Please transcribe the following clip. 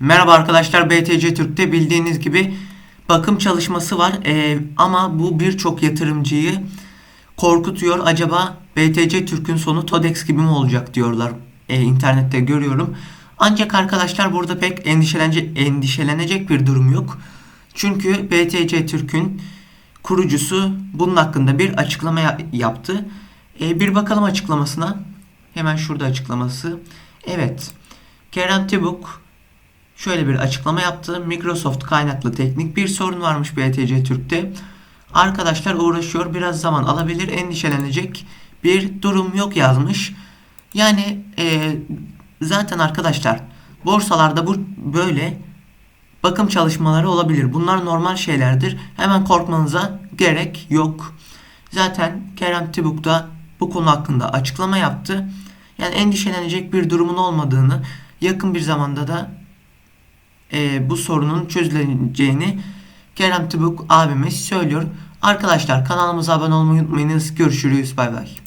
Merhaba arkadaşlar BTC Türk'te bildiğiniz gibi bakım çalışması var Ee, ama bu birçok yatırımcıyı korkutuyor. Acaba BTC Türk'ün sonu TODEX gibi mi olacak diyorlar Ee, internette görüyorum. Ancak arkadaşlar burada pek endişelenecek, endişelenecek bir durum yok. Çünkü BTC Türk'ün kurucusu bunun hakkında bir açıklama ya- yaptı. Ee, bir bakalım açıklamasına. Hemen şurada açıklaması. Evet. Kerem Tibuk şöyle bir açıklama yaptı. Microsoft kaynaklı teknik bir sorun varmış BTC Türk'te. Arkadaşlar uğraşıyor. Biraz zaman alabilir. Endişelenecek bir durum yok yazmış. Yani e, zaten arkadaşlar borsalarda bu böyle bakım çalışmaları olabilir. Bunlar normal şeylerdir. Hemen korkmanıza gerek yok. Zaten Kerem Tibuk da bu konu hakkında açıklama yaptı. Yani endişelenecek bir durumun olmadığını, yakın bir zamanda da e, bu sorunun çözüleceğini Kerem Tibuk abimiz söylüyor. Arkadaşlar kanalımıza abone olmayı unutmayınız. Görüşürüz. Bay bay.